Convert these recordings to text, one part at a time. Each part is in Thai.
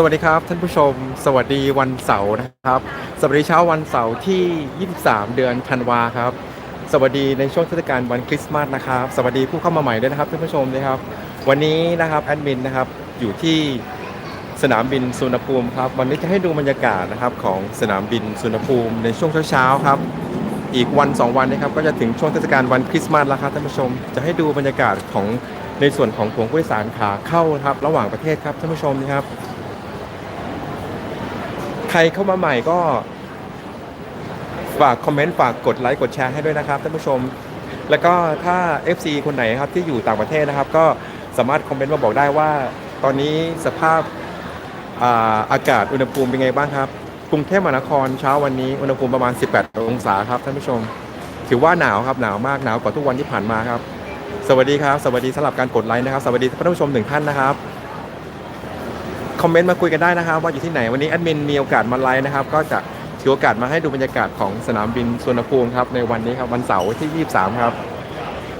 สวัสดีครับท่านผู้ชม สวัสดีวันเสาร์นะครับ สวัสดีเช้าวันเสาร์ที่ 23 เดือนธันวาครับ สวัสดีในช่วงเทศกาลวันคริสต์มาสนะครับ สวัสดีผู้เข้ามาใหม่ด้วยนะครับท่านผู้ชมนะครับ วันนี้นะครับแอดมินนะครับอยู่ที่สนามบินสุวรรณภูมิครับวันนี้จะให้ดูบรรยากาศนะครับของสนามบินสุวรรณภูมิในช่วงเช้าๆครับ อีกวัน 2 วันนะครับก็จะถึงช่วงเทศกาลวันคริสต์มาสแล้วครับท่านผู้ชม จะให้ดูบรรยากาศของในส่วนของผงผู้โดยสารขาเข้าครับระหว่างประเทศครับท่านผู้ชมนะครับ ใครเข้ามาใหม่ก็ฝากคอมเมนต์ฝากกดไลค์กดแชร์ให้ด้วยนะครับท่านผู้ชม แล้วก็ถ้า FC คนไหนครับที่อยู่ต่างประเทศนะครับ ก็สามารถคอมเมนต์มาบอกได้ว่า ตอนนี้สภาพอาอากาศอุณหภูมิเป็นไงบ้างครับกรุงเทพมหานครเช้าวันนี้อุณหภูมิประมาณ 18 องศาครับท่านผู้ชม ถือว่าหนาวครับหนาวมากหนาวกว่าทุกวันที่ผ่านมาครับ สวัสดีครับ สวัสดีสำหรับการกดไลค์นะครับ สวัสดีท่านผู้ชมหนึ่งท่านนะครับ คอมเมนต์มาคุยกันได้นะครับ ว่าอยู่ที่ไหนวันนี้แอดมินมีโอกาสมาไลฟ์นะครับ ก็จะถือโอกาสมาให้ดูบรรยากาศของสนามบินสุวรรณภูมิครับในวันนี้ครับวันเสาร์ที่ 23 ครับ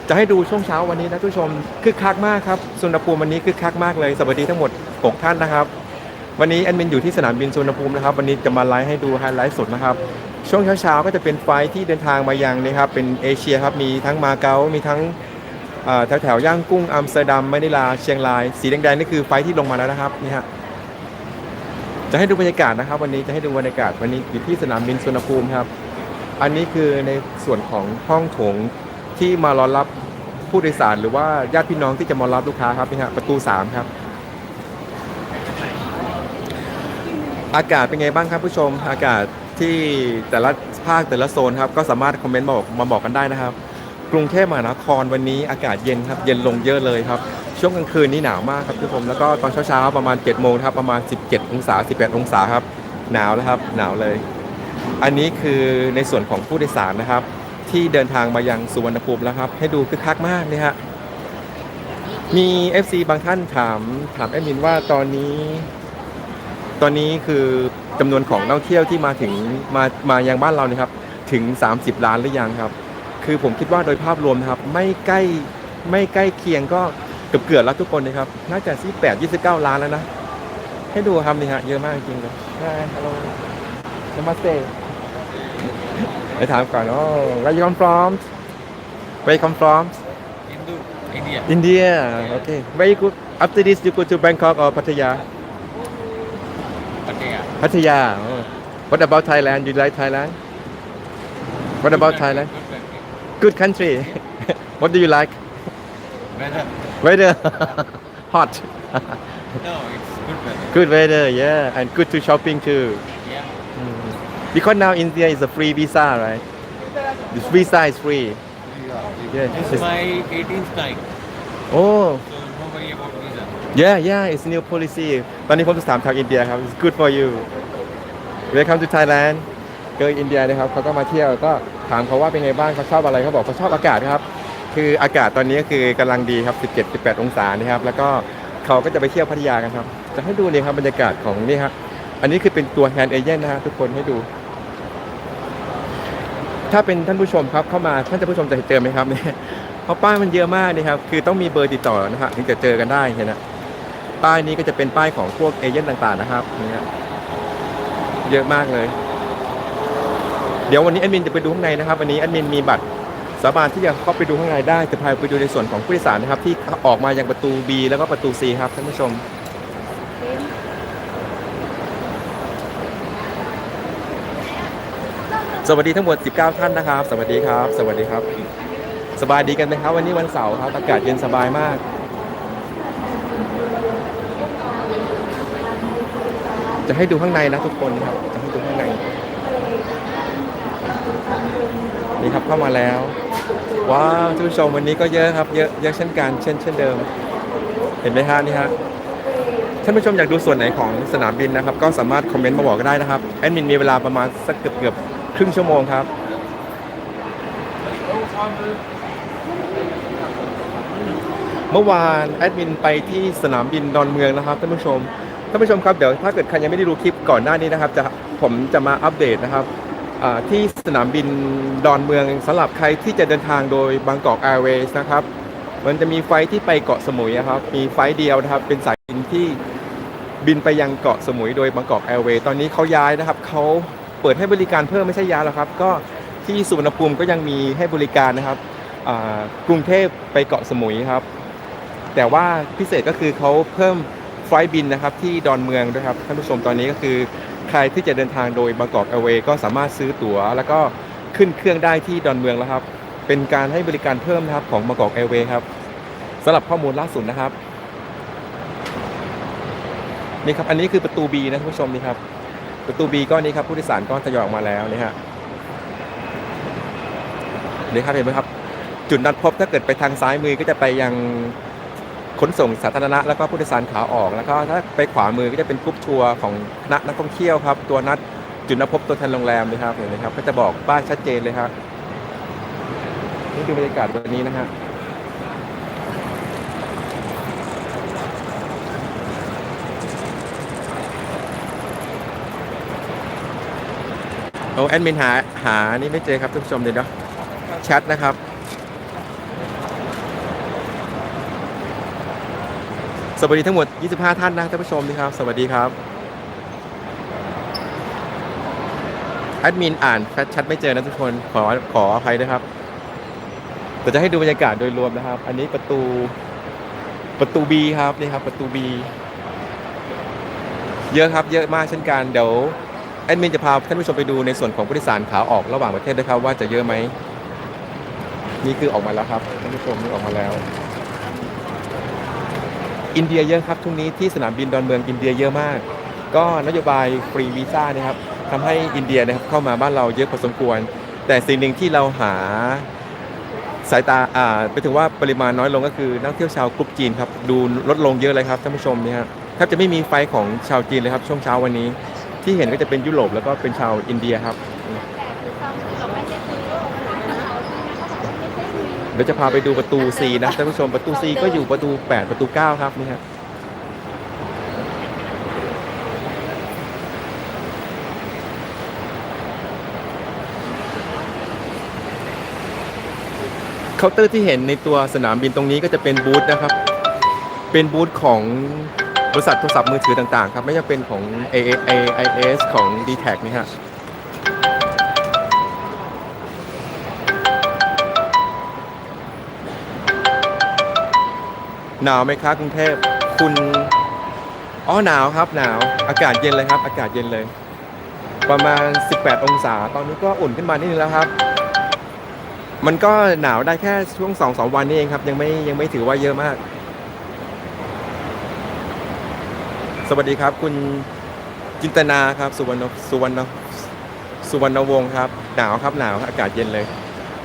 จะให้ดูช่วงเช้าวันนี้นะทุกชมคึกคักมากครับสุวรรณภูมิวันนี้คึกคักมากเลยสวัสดีทั้งหมด 6 ท่านนะครับ วันนี้แอดมินอยู่ที่สนามบินสุวรรณภูมินะครับ วันนี้จะมาไลฟ์ให้ดูไฮไลท์สดนะครับช่วงเช้าๆก็จะเป็นไฟที่เดินทางมายังนะครับเป็นเอเชียครับมีทั้งมาเก๊ามีทั้งแถวแถวๆย่างกุ้งอัมสเตอร์ดัมมะนิลาเชียงราย สีแดงๆนี่คือไฟที่ลงมาแล้วนะครับนี่ฮะ จะให้ดูบรรยากาศนะครับ วันนี้จะให้ดูบรรยากาศวันนี้อยู่ที่สนามบินสุวรรณภูมิครับ อันนี้คือในส่วนของห้องโถงที่มารอรับผู้โดยสารหรือว่าญาติพี่น้องที่จะมารับลูกค้าครับนี่ฮะประตู3ครับ อากาศเป็นไงบ้างครับผู้ชม อากาศที่แต่ละภาคแต่ละโซนครับ ก็สามารถคอมเมนต์มาบอกมาบอกกันได้นะครับ กรุงเทพมหานครวันนี้อากาศเย็นครับ เย็นลงเยอะเลยครับ ช่วงกลางคืนนี่หนาวมากครับทุกคนแล้วก็ตอนเช้าๆประมาณ7โมงครับประมาณ 17 องศา 18 องศาครับหนาวแล้วครับหนาวเลย อันนี้คือในส่วนของผู้โดยสารนะครับ ที่เดินทางมายังสุวรรณภูมิแล้วครับ ให้ดูคึกคักมากนี่ฮะมี FC บางท่านถามถามแอดมินว่าตอนนี้ ตอนนี้คือจำนวนของนักท่องเที่ยวที่มาถึงมามายังบ้านเรานี่ครับ ถึง 30 ล้านหรือยังครับ คือผมคิดว่าโดยภาพรวมนะครับ ไม่ใกล้ไม่ใกล้เคียงก็ เกือบเกือบๆแล้วทุกคนนะครับ น่าจะที่แปดยี่สิบเก้าล้านแล้วนะ ให้ดูครับนี่ฮะ เยอะมากจริงๆเลยใช่ฮัลโหลนมัสเตไปถามก่อนอ๋อ where you come from where you come from Hindu, India. India okay very good after this you go to Bangkok or Pattaya Pattaya. Pattaya oh. what about Thailand you like Thailand what about Thailand Good country. good country what do you like Weather. Weather hot No, it's good weather. good weather yeah and good to shopping too Yeah. because now India is a free visa right this visa is free yeah This is it's- my 18th time. oh So no worry about visa. yeah yeah it's new policy ตอนนี้ผมจะถามทางอินเดียครับ it's good for you welcome to Thailand เกิดอินเดียนะครับเขาก็มาเที่ยวก็ถามเขาว่าเป็นไงบ้างเขาชอบอะไรเขาบอกเขาชอบอากาศครับ คืออากาศตอนนี้คือกำลังดีครับ 17 18 องศานะครับ แล้วก็เขาก็จะไปเที่ยวพัทยากันครับ จะให้ดูนี่ครับบรรยากาศของนี่ครับอันนี้คือเป็นตัวแฮนด์เอเจนต์นะฮะทุกคนให้ดู ถ้าเป็นท่านผู้ชมครับเข้ามาท่านผู้ชมจะเจอไหมครับเนี่ยเพราะป้ายมันเยอะมากนี่ครับ คือต้องมีเบอร์ติดต่อนะฮะถึงจะเจอกันได้เห็นนะป้ายนี้ก็จะเป็นป้ายของพวกเอเจนต์ต่างๆนะครับนี่ฮะเยอะมากเลย เดี๋ยววันนี้แอดมินจะไปดูข้างในนะครับ วันนี้แอดมินมีบัตร สามารถที่จะเข้าไปดูข้างในได้จะพาไปดูในส่วนของผู้โดยสารนะครับ ที่ออกมายังประตู B แล้วก็ประตู C ครับท่านผู้ชมสวัสดีทั้งหมด 19 ท่านนะครับ สวัสดีครับ สวัสดีครับ สบายดีกันไหมครับ วันนี้วันเสาร์ครับ อากาศเย็นสบายมาก จะให้ดูข้างในนะทุกคนครับ จะให้ดูข้างใน นี่ครับเข้ามาแล้ว ว้าวท่านผู้ชมวันนี้ก็เยอะครับเยอะเยอะเช่นกันเช่นเช่นเดิม เห็นไหมฮะนี่ฮะท่านผู้ชมอยากดูส่วนไหนของสนามบินนะครับ ก็สามารถคอมเมนต์มาบอกก็ได้นะครับแอดมินมีเวลาประมาณสักเกือบเกือบครึ่งชั่วโมงครับเมื่อวานแอดมินไปที่สนามบินดอนเมืองนะครับท่านผู้ชมท่านผู้ชมครับเดี๋ยวถ้าเกิดใครยังไม่ได้ดูคลิปก่อนหน้านี้นะครับ จะผมจะมาอัปเดตนะครับ ที่สนามบินดอนเมืองสำหรับใครที่จะเดินทางโดยบางกอกแอร์เวย์นะครับ มันจะมีไฟที่ไปเกาะสมุยครับ มีไฟเดียวนะครับ เป็นสายบินที่บินไปยังเกาะสมุยโดยบางกอกแอร์เวย์ตอนนี้เขาย้ายนะครับเขาเปิดให้บริการเพิ่มไม่ใช่ย้ายแล้วครับ ก็ที่สุวรรณภูมิก็ยังมีให้บริการนะครับกรุงเทพไปเกาะสมุยครับ แต่ว่าพิเศษก็คือเขาเพิ่มไฟล์บินนะครับที่ดอนเมืองด้วยครับท่านผู้ชมตอนนี้ก็คือ ใครที่จะเดินทางโดยบางกอกแอร์เวย์ก็สามารถซื้อตั๋ว แล้วก็ขึ้นเครื่องได้ที่ดอนเมืองแล้วครับ เป็นการให้บริการเพิ่มนะครับของบางกอกแอร์เวย์ครับสำหรับข้อมูลล่าสุดนะครับนี่ครับอันนี้คือประตู B นะท่านผู้ชมนี่ครับประตู B ก็นี่ครับผู้โดยสารก็ทยอยออกมาแล้วนี่ฮะนี่ครับเห็นไหมครับ จุดนัดพบถ้าเกิดไปทางซ้ายมือก็จะไปยัง ขนส่งสาธารณะแล้วก็ผู้โดยสารขาออก แล้วก็ถ้าไปขวามือก็จะเป็นกรุ๊ปทัวร์ของคณะนักท่องเที่ยวครับ ตัวนัดจุดนัดพบตัวแทนโรงแรมนะครับเห็นไหมครับ ก็จะบอกป้ายชัดเจนเลยครับนี่คือบรรยากาศวันนี้นะฮะโอ้แอดมินหาหานี่ไม่เจอครับท่านผู้ชมเดี๋ยวเนาะแชทนะครับ สวัสดีทั้งหมด 25 ท่านนะท่านผู้ชมนี่ครับ สวัสดีครับ แอดมินอ่านแชทไม่เจอนะทุกคน ขอขออภัยด้วยครับเดี๋ยวจะให้ดูบรรยากาศโดยรวมนะครับ อันนี้ประตูประตู B ครับนี่ครับ ประตู B เยอะครับ เยอะมากเช่นกันเดี๋ยวแอดมินจะพาท่านผู้ชมไปดูในส่วนของผู้โดยสารขาออกระหว่างประเทศด้วยครับว่าจะเยอะไหมนี่คือออกมาแล้วครับท่านผู้ชมนี่ออกมาแล้ว อินเดียเยอะครับช่วงนี้ที่สนามบินดอนเมืองอินเดียเยอะมาก ก็นโยบายฟรีวีซ่านะครับทำให้อินเดียนะครับเข้ามาบ้านเราเยอะพอสมควร แต่สิ่งหนึ่งที่เราหาสายตาอ่าไปถึงว่าปริมาณน้อยลงก็คือนักเที่ยวชาวกรุ๊ปจีนครับดูลดลงเยอะเลยครับท่านผู้ชมนี่ฮะแทบจะไม่มีไฟของชาวจีนเลยครับช่วงเช้าวันนี้ ที่เห็นก็จะเป็นยุโรปแล้วก็เป็นชาวอินเดียครับ ดี๋ยวจะพาไปดูประตู C นะท่านผู้ชมประตู C ก็อยู่ประตู 8 ประตู 9 ครับนี่ฮะเคาน์เตอร์ที่เห็นในตัวสนามบินตรงนี้ก็จะเป็นบูธนะครับ เป็นบูธของบริษัทโทรศัพท์มือถือต่างๆ ครับ ไม่ว่าเป็นของ AIS ของ d t แทนี่ฮะ หนาวไหมครับกรุงเทพคุณอ๋อหนาวครับหนาว อากาศเย็นเลยครับ อากาศเย็นเลย ประมาณ 18 องศา ตอนนี้ก็อุ่นขึ้นมานิดนึงแล้วครับ มันก็หนาวได้แค่ช่วง2อสวันนี้เองครับ ยังไม่ยังไม่ถือว่าเยอะมาก สวัสดีครับ คุณจินตนาครับ สุวรรณสุวรรณสุวรรณวงศ์ครับ หนาวครับหนาวอากาศเย็นเลย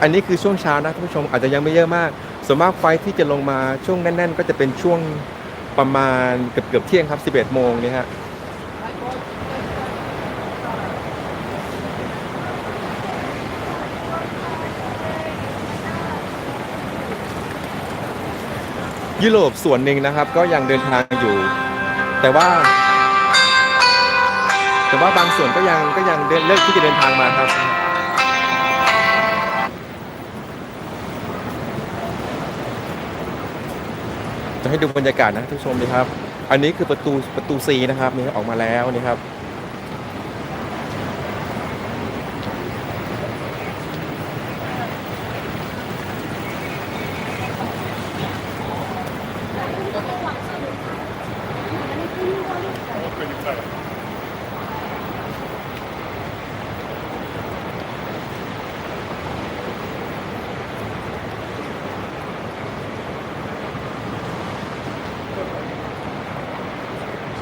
อันนี้คือช่วงเช้านะท่านผู้ชมอาจจะยังไม่เยอะมาก ส่วนมากไฟที่จะลงมาช่วงแน่น ๆ ก็จะเป็นช่วงประมาณเกือบเกือบเที่ยงครับ 11 โมงนี่ฮะยุโรปส่วนหนึ่งนะครับก็ยังเดินทางอยู่ แต่ว่า แต่ว่าบางส่วนก็ยังก็ยังเดินเลิกที่จะเดินทางมาครับ จะให้ดูบรรยากาศนะทุกผู้ชมดีครับ อันนี้คือประตูประตูซีนะครับนี่ออกมาแล้วนี่ครับ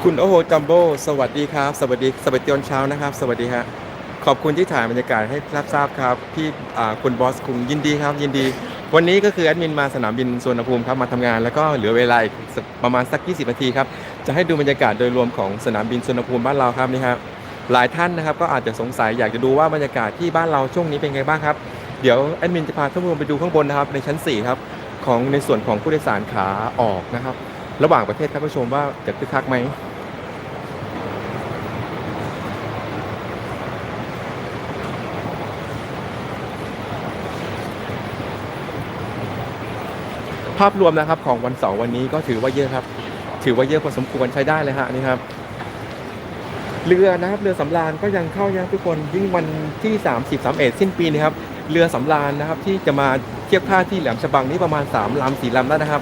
คุณโอโหจัมโบ้สวัสดีครับ สวัสดีสวัสดีตอนเช้านะครับ สวัสดีฮะขอบคุณที่ถ่ายบรรยากาศให้รับทราบครับพี่คุณบอสคุงยินดีครับ ยินดี วันนี้ก็คือแอดมินมาสนามบินสุวรรณภูมิครับมาทำงาน แล้วก็เหลือเวลาอีกประมาณสัก 20นาทีครับจะให้ดูบรรยากาศโดยรวมของสนามบินสุวรรณภูมิบ้านเราครับนี่ครับหลายท่านนะครับก็อาจจะสงสัยอยากจะดูว่าบรรยากาศที่บ้านเราช่วงนี้เป็นไงบ้างครับเดี๋ยวแอดมินจะพาท่านผู้ชมไปดูข้างบนนะครับในชั้น4ครับของในส่วนของผู้โดยสารขาออกนะครับ ระหว่างประเทศครับผู้ชมว่าจะคึกคักไหม ภาพรวมนะครับของวันเสาร์วันนี้ก็ถือว่าเยอะครับ ถือว่าเยอะพอสมควรใช้ได้เลยฮะนี่ครับ เรือนะครับเรือสำราญก็ยังเข้ายังทุกคนยิ่งวันที่ 30 31สิ้นปีนี้ครับ เรือสำราญนะครับที่จะมาเทียบท่าที่แหลมฉบังนี่ประมาณ3ลำ4ลำแล้วนะครับ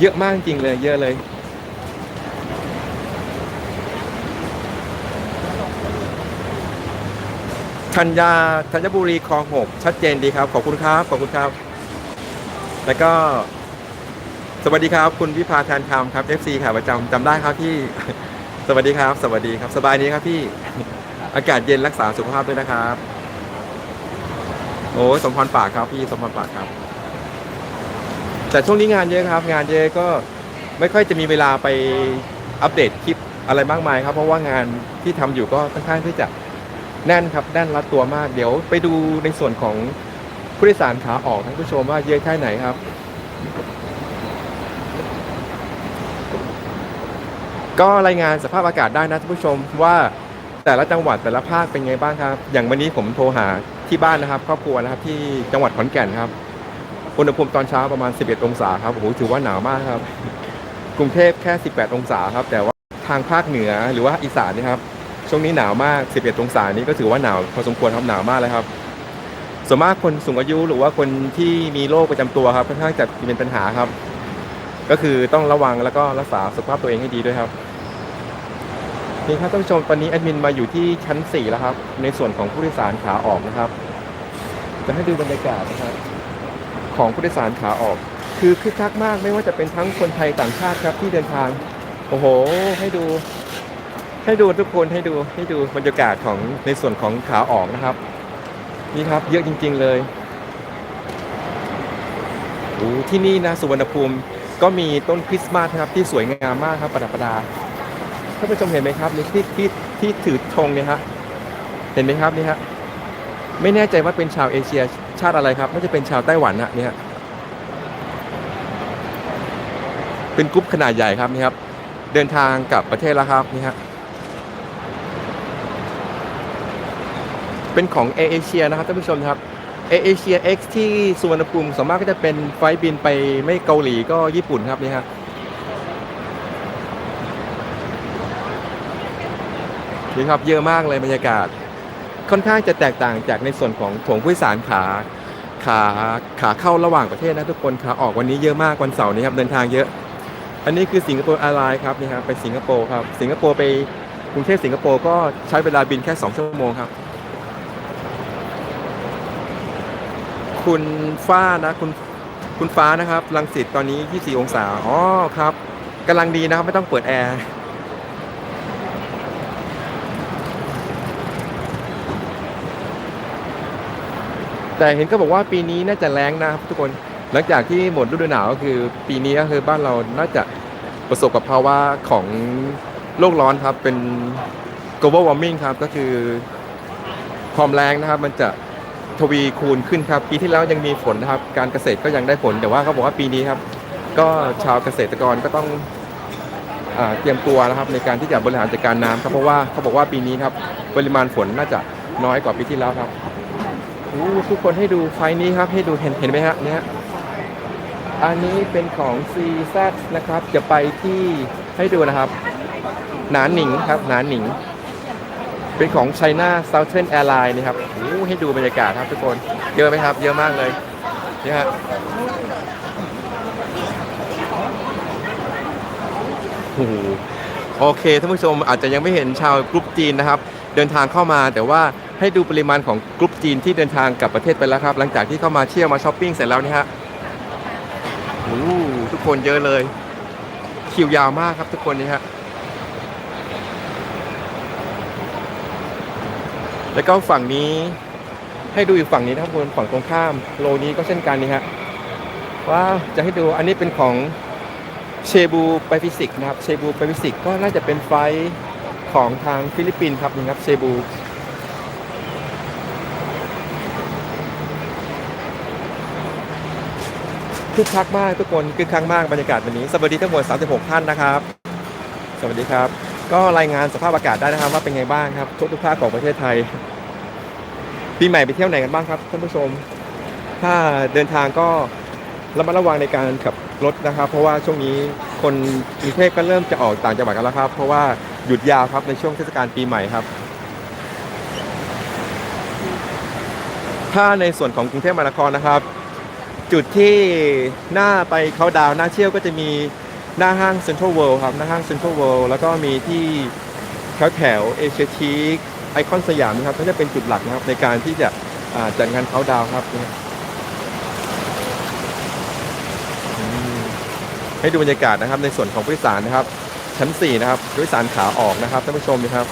เยอะมากจริงเลย เยอะเลยธัญญาธัญบุรีคลองหกชัดเจนดีครับ ขอบคุณครับ ขอบคุณครับ แล้วก็ สวัสดีครับ คุณวิภาแทนคำครับ FC ค่ะประจำจำได้ครับพี่ สวัสดีครับ สวัสดีครับ สบายดีครับพี่ อากาศเย็นรักษาสุขภาพด้วยนะครับ โอ้สมพรปากครับพี่สมพรปากครับ แต่ช่วงนี้งานเยอะครับ งานเยอะก็ไม่ค่อยจะมีเวลาไปอัปเดตคลิปอะไรมากมายครับ เพราะว่างานที่ทำอยู่ก็ค่อนข้างที่จะแน่นครับแน่นรัดตัวมาก เดี๋ยวไปดูในส่วนของผู้โดยสารขาออกท่านผู้ชมว่าเยอะแค่ไหนครับ ก็รายงานสภาพอากาศได้นะท่านผู้ชมว่าแต่ละจังหวัดแต่ละภาคเป็นไงบ้างครับ อย่างวันนี้ผมโทรหาที่บ้านนะครับครอบครัวนะครับที่จังหวัดขอนแก่นครับอุณหภูมิตอนเช้าประมาณ 11 องศาครับโอ้โหถือว่าหนาวมากครับ กรุงเทพแค่ 18 องศาครับ แต่ว่าทางภาคเหนือหรือว่าอีสานนี่ครับช่วงนี้หนาวมาก 11 องศานี้ก็ถือว่าหนาวพอสมควรครับหนาวมากเลยครับส่วนมากคนสูงอายุหรือว่าคนที่มีโรคประจำตัวครับค่อนข้างจะเป็นปัญหาครับ ก็คือต้องระวังแล้วก็รักษาสุขภาพตัวเองให้ดีด้วยครับ นี่ครับท่านผู้ชมตอนนี้แอดมินมาอยู่ที่ชั้น 4 แล้วครับ ในส่วนของผู้โดยสารขาออกนะครับ จะให้ดูบรรยากาศนะครับของผู้โดยสารขาออก คือคึกคักมากไม่ว่าจะเป็นทั้งคนไทยต่างชาติครับที่เดินทาง โอ้โห ให้ดู ให้ดูทุกคนให้ดูให้ดูบรรยากาศของในส่วนของขาออกนะครับ นี่ครับ เยอะจริง ๆเลยโอ้ที่นี่นะสุวรรณภูมิก็มีต้นคริสต์มาสนะครับที่สวยงามมากครับประดับประดา ท่านผู้ชมเห็นไหมครับนี่ที่ที่ที่ถือธงเนี่ยฮะเห็นไหมครับนี่ฮะไม่แน่ใจว่าเป็นชาวเอเชียชาติอะไรครับน่าจะเป็นชาวไต้หวันนะเนี่ยเป็นกรุ๊ปขนาดใหญ่ครับนี่ครับเดินทางกลับประเทศแล้วครับนี่ฮะเป็นของเอเอเชียนะครับท่านผู้ชมครับเอเชีย X ที่สุวรรณภูมิส่วนมากก็จะเป็นไฟล์บินไปไม่เกาหลีก็ญี่ปุ่นครับนี่ฮะ นี่ครับเยอะมากเลยบรรยากาศ ค่อนข้างจะแตกต่างจากในส่วนของถงผู้สารขาขาขาเข้าระหว่างประเทศนะทุกคนขาออกวันนี้เยอะมากวันเสาร์นี้ครับเดินทางเยอะ อันนี้คือสิงคโปร์แอร์ไลน์ครับนี่ครับไปสิงคโปร์ครับสิงคโปร์ไปกรุงเทพสิงคโปร์ก็ใช้เวลาบินแค่ 2 ชั่วโมงครับ คุณฟ้านะคุณคุณฟ้านะครับรังสิตตอนนี้ 24 องศาอ๋อครับกำลังดีนะครับไม่ต้องเปิดแอร์ แต่เห็นก็บอกว่าปีนี้น่าจะแรงนะครับทุกคนหลังจากที่หมดฤดูหนาวก็คือ ปีนี้ก็คือบ้านเราน่าจะประสบกับภาวะของโลกร้อนครับเป็น global warming ครับก็คือความแรงนะครับ มันจะทวีคูณขึ้นครับ ปีที่แล้วยังมีฝนนะครับ การเกษตรก็ยังได้ผลแต่ว่าเขาบอกว่าปีนี้ครับ ก็ชาวเกษตรกรก็ต้องอเตรียมตัวนะครับ ในการที่จะบริหารจัดการน้ำครับเพราะว่าเขาบอกว่าปีนี้ครับ ปริมาณฝนน่าจะน้อยกว่าปีที่แล้วครับ ทุกคนให้ดูไฟนี้ครับให้ดูเห็นเห็นไหมฮะเนี่ยอันนี้เป็นของ CZ นะครับ จะไปที่ให้ดูนะครับ หนานหนิงครับ หนานหนิง เป็นของ China Southern Airlines นี่ครับโอ้โหให้ดูบรรยากาศครับทุกคน เยอะไหมครับ เยอะมากเลยเนี่ฮะโอ้โหโอเคท่านผู้ชมอาจจะยังไม่เห็นชาวกรุ๊ปจีนนะครับ เดินทางเข้ามาแต่ว่า ให้ดูปริมาณของกรุ๊ปจีนที่เดินทางกลับประเทศไปแล้วครับ หลังจากที่เข้ามาเที่ยวมาช้อปปิ้งเสร็จแล้วนี่ฮะโอ้ทุกคนเยอะเลย คิวยาวมากครับทุกคนนี่ฮะแล้วก็ฝั่งนี้ให้ดูอีกฝั่งนี้นะครับคุณฝั่งตรงข้ามโลนี้ก็เช่นกันนี่ฮะว้าวจะให้ดูอันนี้เป็นของเชบูไปฟิสิกนะครับเชบูไปฟิสิกก็น่าจะเป็นไฟล์ของทางฟิลิปปินส์ครับนี่ครับเชบู คึกคักมากทุกคนคึกคักมากบรรยากาศวันนี้สวัสดีทั้งหมด 36 ท่านนะครับ สวัสดีครับ ก็รายงานสภาพอากาศได้นะครับว่าเป็นไงบ้างครับทุกทุกภาคของประเทศไทย ปีใหม่ไปเที่ยวไหนกันบ้างครับท่านผู้ชม ถ้าเดินทางก็ระมัดระวังในการขับรถนะครับ เพราะว่าช่วงนี้คนกรุงเทพก็เริ่มจะออกต่างจังหวัดกันแล้วครับ เพราะว่าหยุดยาวครับในช่วงเทศกาลปีใหม่ครับ ถ้าในส่วนของกรุงเทพมหานครนะครับ จุดที่หน้าไปเขาดาวหน้าเที่ยวก็จะมีหน้าห้างเซ็นทรัลเวิลด์ครับ หน้าห้างเซ็นทรัลเวิลด์แล้วก็มีที่แถวแถวเอเชียทีคไอคอนสยามนะครับก็จะเป็นจุดหลักนะครับ ในการที่จะจัดงานเขาดาวครับ ให้ดูบรรยากาศนะครับในส่วนของผู้โดยสารนะครับ ชั้น 4 นะครับผู้โดยสารขาออกนะครับท่านผู้ชมนะครับ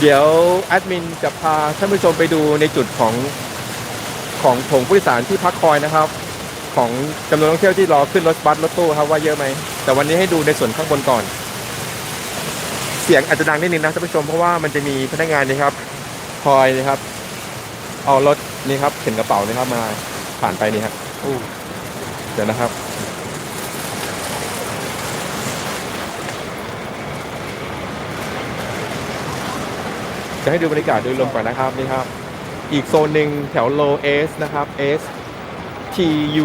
เดี๋ยวแอดมินจะพาท่านผู้ชมไปดูในจุดของ ของโถงผู้โดยสารที่พักคอยนะครับ ของจำนวนนักท่องเที่ยวที่รอขึ้นรถบัสรถตู้ครับว่าเยอะไหมแต่วันนี้ให้ดูในส่วนข้างบนก่อน เสียงอาจจะดังนิดนึงนะท่านผู้ชมเพราะว่ามันจะมีพนักงานนะครับคอยนะครับ เอารถนี่ครับเข็นกระเป๋านะครับมาผ่านไปนี่ครับเดี๋ยวนะครับจะให้ดูบรรยากาศโดยรวมก่อนนะครับนี่ครับ อีกโซนหนึ่งแถวโลเอสนะครับ S T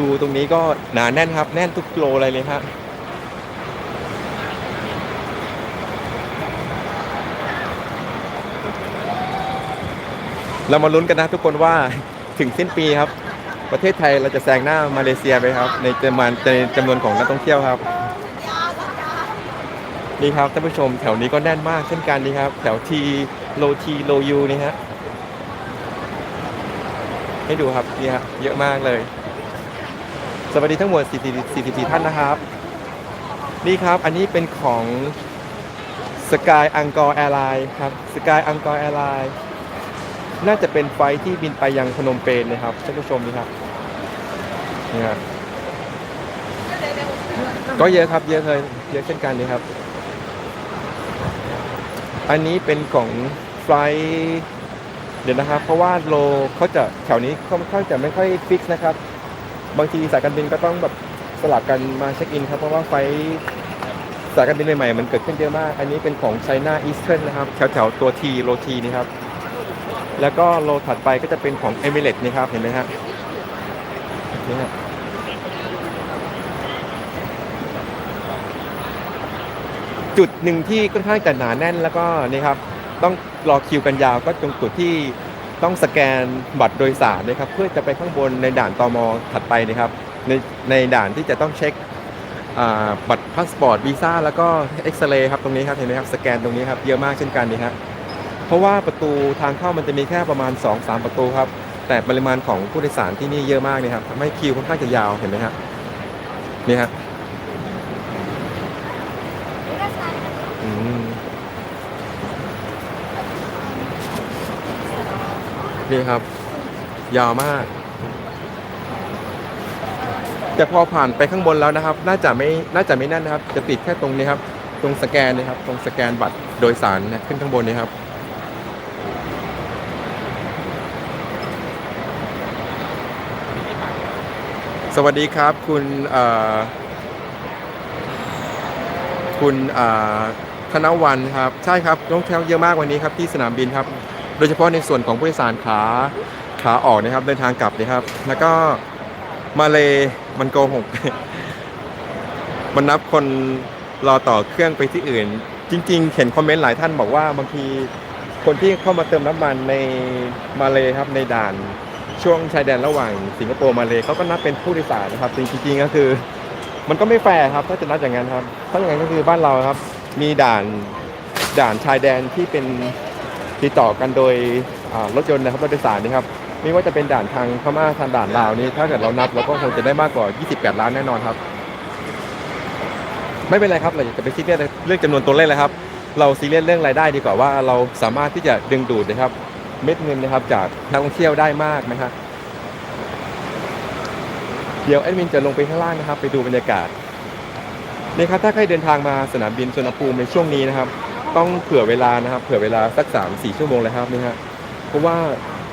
U ตรงนี้ก็หนาแน่นครับ แน่นทุกโลเลยเลยฮะเรามาลุ้นกันนะทุกคนว่าถึงสิ้นปีครับ ประเทศไทยเราจะแซงหน้ามาเลเซียไปครับ ในจำนวนในจำนวนของนักท่องเที่ยวครับนี่ครับท่านผู้ชมแถวนี้ก็แน่นมากเช่นกันนี่ครับ แถวทีโลทีโลยูนี่ฮะ ให้ดูครับนี่ฮะเยอะมากเลย สวัสดีทั้งหมด44 4 ท่านนะครับ นี่ครับอันนี้เป็นของสกายอังกอร์แอร์ไลน์ครับสกายอังกอร์แอร์ไลน์น่าจะเป็นไฟที่บินไปยังพนมเปญนะครับท่านผู้ชมนี่ครับนี่ครับก็เยอะครับเยอะเลยเยอะเช่นกันนี่ครับ อันนี้เป็นของไฟล์ เดี๋ยวนะครับ เพราะว่าโลเขาจะแถวนี้ค่อนข้างจะไม่ค่อยฟิกนะครับ บางทีสายการบินก็ต้องแบบสลับกันมาเช็คอินครับ เพราะว่าไฟสายการบินใหม่ๆมันเกิดขึ้นเยอะมาก อันนี้เป็นของ China Eastern นะครับ แถวๆตัว T โล T นี่ครับ แล้วก็โลถัดไปก็จะเป็นของ Emirates นี่ครับ เห็นไหมฮะนี่ครับจุดหนึ่งที่ค่อนข้างจะหนาแน่นแล้วก็นี่ครับ ต้อง รอคิวกันยาวก็ตรงจุดที่ต้องสแกนบัตรโดยสารนะครับเพื่อจะไปข้างบนในด่านตมถัดไปนะครับในในด่านที่จะต้องเช็คบัตรพาสปอร์ตวีซ่าแล้วก็เอ็กซเรย์ครับตรงนี้ครับเห็นไหมครับสแกนตรงนี้ครับเยอะมากเช่นกันนี่ฮะเพราะว่าประตูทางเข้ามันจะมีแค่ประมาณ 2-3 ประตูครับแต่ปริมาณของผู้โดยสารที่นี่เยอะมากนี่ครับทำให้คิวค่อนข้างจะยาวเห็นไหมครับนี่ฮะอื นี่ครับ ยาวมาก แต่พอผ่านไปข้างบนแล้วนะครับ น่าจะไม่น่าจะไม่แน่นนะครับ จะติดแค่ตรงนี้ครับ ตรงสแกนนะครับ ตรงสแกนบัตรโดยสารนะขึ้นข้างบนนี้ครับสวัสดีครับ คุณคุณธนวันครับ ใช่ครับน้องแถวเยอะมากวันนี้ครับที่สนามบินครับ โดยเฉพาะในส่วนของผู้โดยสารขาขาออกนะครับเดินทางกลับนะครับ แล้วก็มาเลมันโกหกมันนับคนรอต่อเครื่องไปที่อื่น จริง ๆ เห็นคอมเมนต์หลายท่านบอกว่าบางทีคนที่เข้ามาเติมน้ำมันในมาเลครับในด่านช่วงชายแดนระหว่างสิงคโปร์มาเลเขาก็นับเป็นผู้โดยสารนะครับจริงๆก็คือ มันก็ไม่แฟร์ครับถ้าจะนับอย่างนั้นครับถ้าอย่างนั้นก็คือบ้านเราครับ มีด่านด่านชายแดนที่เป็น ติดต่อกันโดยรถยนต์นะครับรถโดยสารนี่ครับไม่ว่าจะเป็นด่านทางพม่าทางด่านลาวนี่ถ้าเกิดเรานับเราก็คงจะได้มากกว่า 28 ล้านแน่นอนครับ ไม่เป็นไรครับเราอย่าไปซีเรียสเรื่องจำนวนตัวเลขเลยครับ เราซีเรียสเรื่องรายได้ดีกว่าว่าเราสามารถที่จะดึงดูดนะครับ เม็ดเงินนะครับ จากนักท่องเที่ยวได้มากนะครับเดี๋ยวแอดมินจะลงไปข้างล่างนะครับ ไปดูบรรยากาศนี่ครับถ้าใครเดินทางมาสนามบินสุวรรณภูมิในช่วงนี้นะครับ ต้องเผื่อเวลานะครับ เผื่อเวลาสัก3 4ชั่วโมงเลยครับนี่ฮะเพราะว่า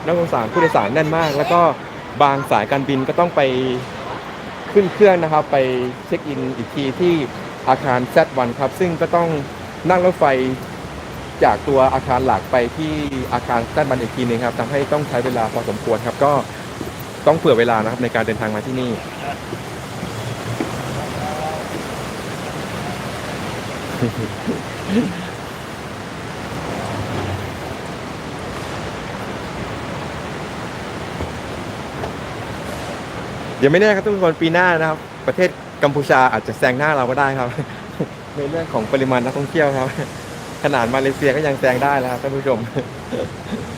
นักโดยสารผู้โดยสารแน่นมาก แล้วก็บางสายการบินก็ต้องไปขึ้นเครื่องนะครับ ไปเช็คอินอีกทีที่อาคาร Z1 ครับ ซึ่งก็ต้องนั่งรถไฟจากตัวอาคารหลักไปที่อาคาร Z1 อีกทีหนึงครับทำให้ต้องใช้เวลาพอสมควรครับ ก็ต้องเผื่อเวลานะครับในการเดินทางมาที่นี่ เดี๋ยวไม่แน่ครับทุกคนปีหน้านะครับ ประเทศกัมพูชาอาจจะแซงหน้าเราก็ได้ครับ ในเรื่องของปริมาณนักท่องเที่ยวครับ ขนาดมาเลเซียก็ยังแซงได้แล้วครับท่านผู้ชม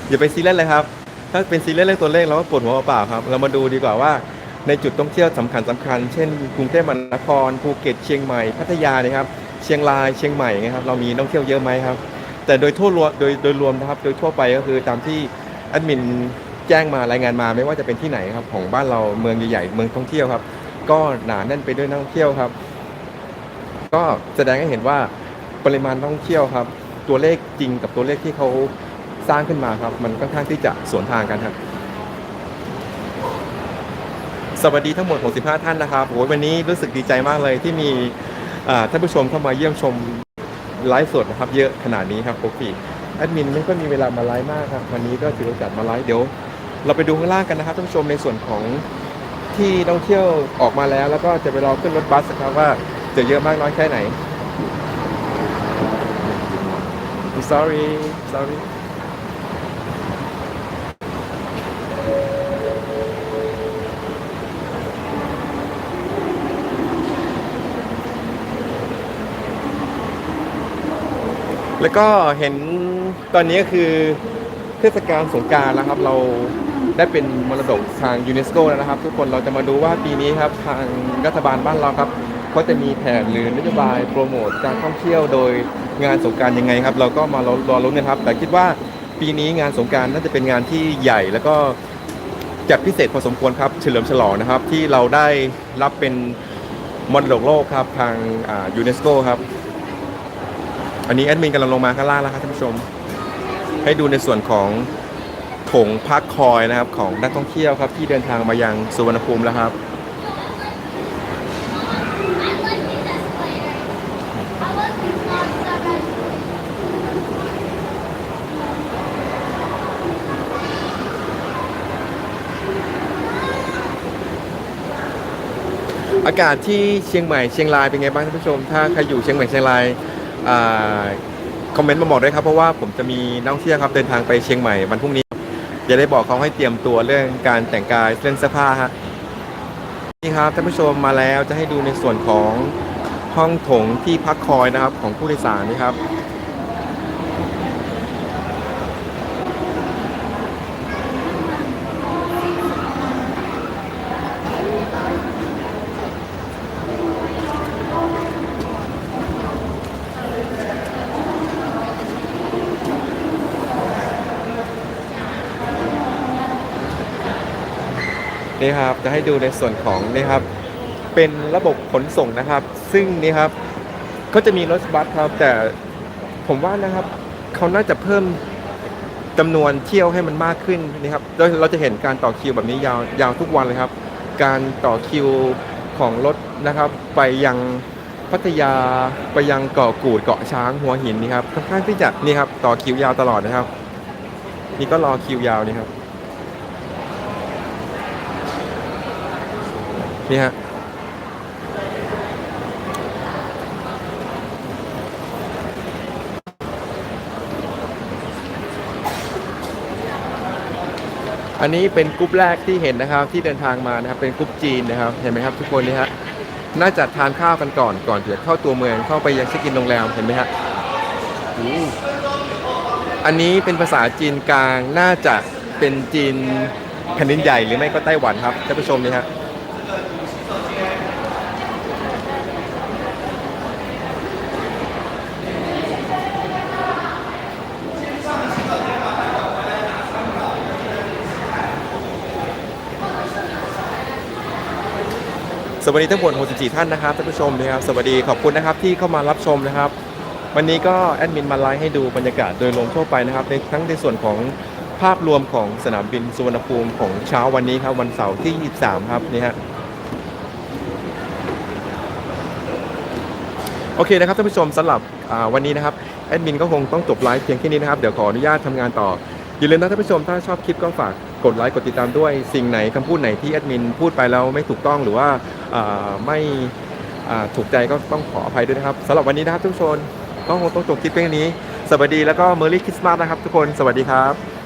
อย่าไปซีเรียสเลยครับ ถ้าเป็นซีเรียสเรื่องตัวเลขเราก็ปวดหัวเปล่าๆครับ เรามาดูดีกว่าว่าในจุดท่องเที่ยวสำคัญสำคัญ เช่นกรุงเทพมหานครภูเก็ตเชียงใหม่พัทยานะครับเชียงรายเชียงใหม่นะครับเรามีนักท่องเที่ยวเยอะไหมครับ แต่โดยทั่วรวมโดยโดยรวมนะครับ โดยทั่วไปก็คือตามที่แอดมิน แจ้งมารายงานมาไม่ว่าจะเป็นที่ไหนครับ ของบ้านเราเมืองใหญ่ๆเมืองท่องเที่ยวครับ ก็หนาแน่นไปด้วยนักท่องเที่ยวครับ ก็แสดงให้เห็นว่าปริมาณนักท่องเที่ยวครับ ตัวเลขจริงกับตัวเลขที่เขาสร้างขึ้นมาครับ มันค่อนข้างที่จะสวนทางกันครับ สวัสดีทั้งหมด 65 ท่านนะครับโอ้ยวันนี้รู้สึกดีใจมากเลยที่มีท่านผู้ชมเข้ามาเยี่ยมชมไลฟ์สดนะครับ เยอะขนาดนี้ครับปกติแอดมินไม่ค่อยมีเวลามาไลฟ์มากครับ วันนี้ก็ถือโอกาสมาไลฟ์เดี๋ยว เราไปดูข้างล่างกันนะครับท่านผู้ชมในส่วนของที่ท่องเที่ยวออกมาแล้ว แล้วก็จะไปรอขึ้นรถบัสนะครับว่าจะเยอะมากน้อยแค่ไหน I'm sorry sorry แล้วก็เห็นตอนนี้ก็คือ เทศกาลสงกรารแล้วครับ เราได้เป็นมรดกทางยูเนสโกแล้วนะครับ ทุกคนเราจะมาดูว่าปีนี้ครับทางรัฐบาลบ้านเราครับเขาจะมีแผนหรือนโยบายโปรโมทการท่องเที่ยวโดยงานสงกรารยังไงครับ เราก็มารอรอรุ้นนะครับ แต่คิดว่าปีนี้งานสงกรารน่าจะเป็นงานที่ใหญ่แล้วก็จัดพิเศษพอสมควรครับเฉลิมฉลองนะครับ ที่เราได้รับเป็นมรดกโลกครับทางยูเนสโกครับ อันนี้แอดมินกำลังลงมาข้างล่างแล้วครับท่านผู้ชม ให้ดูในส่วนของถงพักคอยนะครับของนักท่องเที่ยวครับที่เดินทางมายังสุวรรณภูมิแล้วครับ อากาศที่เชียงใหม่เชียงรายเป็นไงบ้างท่านผู้ชม ถ้าใครอยู่เชียงใหม่เชียงรายา คอมเมนต์มาบอกด้วยครับเพราะว่าผมจะมีนักท่องเที่ยวครับเดินทางไปเชียงใหม่วันพรุ่งนี้อย่าได้บอกเขาให้เตรียมตัวเรื่องการแต่งกายเรื่องเสื้อผ้าฮะนี่ครับท่านผู้ชมมาแล้วจะให้ดูในส่วนของห้องโถงที่พักคอยนะครับของผู้โดยสารนี่ครับ นี่ครับจะให้ดูในส่วนของนี่ครับเป็นระบบขนส่งนะครับ ซึ่งนี่ครับเขาจะมีรถบัสครับแต่ผมว่านะครับเขาน่าจะเพิ่มจำนวนเที่ยวให้มันมากขึ้นนี่ครับเราจะเห็นการต่อคิวแบบนี้ยาวยาวทุกวันเลยครับ การต่อคิวของรถนะครับ ไปยังพัทยาไปยังเกาะกูดเกาะช้างหัวหินนี่ครับค่อนข้างที่จะนี่ครับต่อคิวยาวตลอดนะครับ นี่ก็รอคิวยาวนี่ครับ นี่ฮะอันนี้เป็นกรุ๊ปแรกที่เห็นนะครับที่เดินทางมานะครับเป็นกรุ๊ปจีนนะครับ เห็นไหมครับทุกคนนี่ฮะน่าจะทานข้าวกันก่อนก่อนจะเข้าตัวเมืองเข้าไปยังเช็คอินโรงแรมเห็นไหมฮะอู้อันนี้เป็นภาษาจีนกลางน่าจะเป็นจีนแผ่นดินใหญ่หรือไม่ก็ไต้หวันครับท่านผู้ชมนี่ฮะ สวัสดีทั้งหมด 64 ท่านนะครับท่านผู้ชมนะครับ สวัสดีขอบคุณนะครับที่เข้ามารับชมนะครับ วันนี้ก็แอดมินมาไลฟ์ให้ดูบรรยากาศโดยรวมทั่วไปนะครับในทั้งในส่วนของภาพรวมของสนามบินสุวรรณภูมิของเช้าวันนี้ครับวันเสาร์ที่ 23 ครับนี่ฮะโอเคนะครับท่านผู้ชมสำหรับวันนี้นะครับแอดมินก็คงต้องจบไลฟ์เพียงแค่นี้นะครับ เดี๋ยวขออนุญาตทำงานต่อ อย่าลืมนะท่านผู้ชมถ้าชอบคลิปก็ฝากกดไลค์กดติดตามด้วยสิ่งไหนคำพูดไหนที่แอดมินพูดไปแล้วไม่ถูกต้องหรือว่าาไม่ถูกใจก็ต้องขออภัยด้วยนะครับสำหรับวันนี้นะครับทุกคนก็คงต้องจบคลิปเพียงนี้ สวัสดีแล้วก็เมอรี่คริสต์มาสนะครับทุกคนสวัสดีครับ